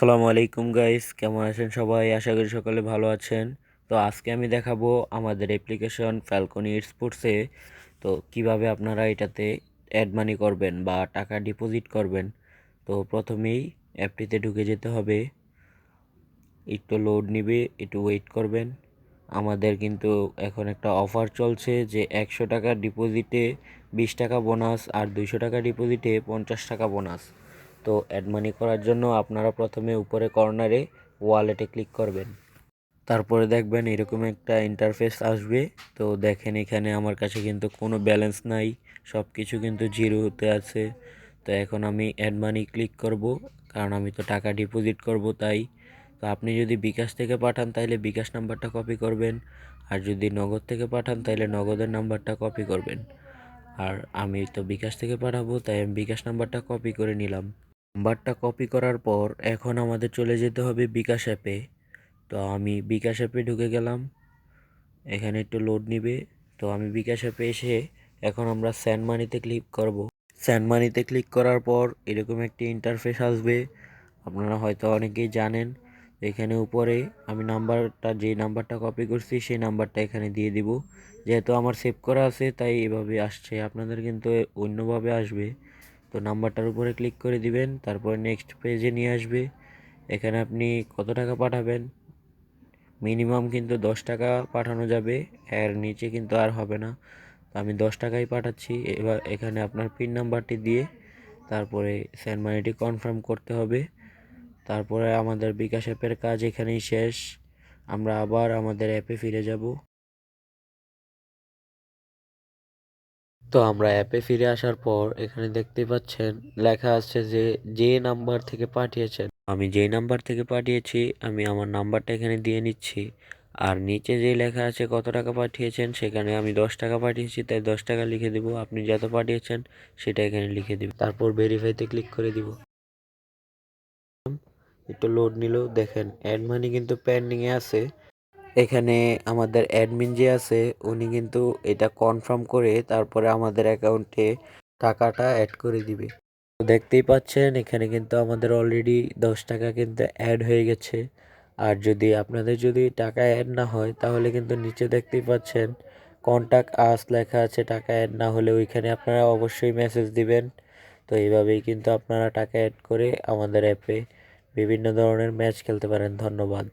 আসসালামু আলাইকুম গাইস কেমন আছেন সবাই? আশা করি সকলে ভালো আছেন। তো আজকে আমি দেখাবো আমাদের অ্যাপ্লিকেশন ফ্যালকনি স্পোর্টসে তো কীভাবে আপনারা এটাতে অ্যাড মানি করবেন বা টাকা ডিপোজিট করবেন। তো প্রথমেই অ্যাপটিতে ঢুকে যেতে হবে। একটু লোড নিবে, একটু ওয়েট করবেন। আমাদের কিন্তু এখন একটা অফার চলছে যে একশো টাকা ডিপোজিটে বিশ টাকা বোনাস আর দুইশো টাকা ডিপোজিটে পঞ্চাশ টাকা বোনাস তো অ্যাড মানি করার জন্য আপনারা প্রথমে উপরে কর্নারে ওয়ালেটে ক্লিক করবেন। তারপরে দেখবেন এরকম একটা ইন্টারফেস আসবে। তো দেখেন এখানে আমার কাছে কিন্তু কোনো ব্যালেন্স নাই সব কিছু কিন্তু জিরোতে আছে। তো এখন আমি অ্যাড মানি ক্লিক করব, কারণ আমি তো টাকা ডিপোজিট করব তাই। তো আপনি যদি বিকাশ থেকে পাঠান তাহলে বিকাশ নাম্বারটা কপি করবেন, আর যদি নগদ থেকে পাঠান তাহলে নগদের নাম্বারটা কপি করবেন। আর আমি তো বিকাশ থেকে পাঠাবো, তাই আমি বিকাশ নাম্বারটা কপি করে নিলাম। নাম্বারটা কপি করার পর এখন আমাদের চলে যেতে হবে বিকাশ অ্যাপে তো আমি বিকাশ অ্যাপে ঢুকে গেলাম। এখানে একটু লোড নিবে। তো আমি বিকাশ অ্যাপে এসে এখন আমরা স্যান্ড মানিতে ক্লিক করব। স্যান্ড মানিতে ক্লিক করার পর এরকম একটি ইন্টারফেস আসবে। আপনারা হয়তো অনেকেই জানেন, এখানে উপরে আমি নাম্বারটা, যে নাম্বারটা কপি করছি সেই নাম্বারটা এখানে দিয়ে দিব। যেহেতু আমার সেভ করা আছে, তাই এভাবে আসছে। আপনাদের কিন্তু অন্যভাবে আসবে। তো নাম্বারটার উপরে ক্লিক করে দিবেন, তারপর নেক্সট পেজে নিয়ে আসবে। এখানে আপনি কত টাকা পাঠাবেন? মিনিমাম কিন্তু দশ টাকা পাঠানো যাবে, এর নিচে কিন্তু আর হবে না। তো আমি দশ টাকাই পাঠাচ্ছি, এবার এখানে আপনার পিন নাম্বারটি দিয়ে তারপরে সেন্ড মানিটি কনফার্ম করতে হবে। তারপরে আমাদের বিকাশ অ্যাপের কাজ এখানেই শেষ। আমরা আবার আমাদের অ্যাপে ফিরে যাব। তো আমরা অ্যাপে ফিরে আসার পর এখানে দেখতে পাচ্ছেন, লেখা আছে যে যে নাম্বার থেকে পাঠিয়েছেন। আমি যেই নাম্বার থেকে পাঠিয়েছি, আমি আমার নাম্বারটা এখানে দিয়ে নিচ্ছি। আর নিচে যে লেখা আছে কত টাকা পাঠিয়েছেন, সেখানে আমি দশ টাকা পাঠিয়েছি, তাই দশ টাকা লিখে দেবো। আপনি যত পাঠিয়েছেন, সেটা এখানে লিখে দিব। তারপর ভেরিফাইতে ক্লিক করে দিব। একটু লোড নিল, দেখেন অ্যাড মানি কিন্তু পেন্ডিংয়ে আছে। এখানে আমাদের অ্যাডমিন যে আছে, উনি কিন্তু এটা কনফার্ম করে তারপরে আমাদের অ্যাকাউন্টে টাকাটা অ্যাড করে দিবে। তো দেখতেই পাচ্ছেন, এখানে কিন্তু আমাদের অলরেডি দশ টাকা কিন্তু অ্যাড হয়ে গেছে। আর যদি আপনাদের যদি টাকা অ্যাড না হয়, তাহলে কিন্তু নিচে দেখতেই পাচ্ছেন কন্ট্যাক্ট আস লেখা আছে, টাকা অ্যাড না হলে ওইখানে আপনারা অবশ্যই মেসেজ দিবেন। তো এইভাবেই কিন্তু আপনারা টাকা অ্যাড করে আমাদের অ্যাপে বিভিন্ন ধরনের ম্যাচ খেলতে পারেন। ধন্যবাদ।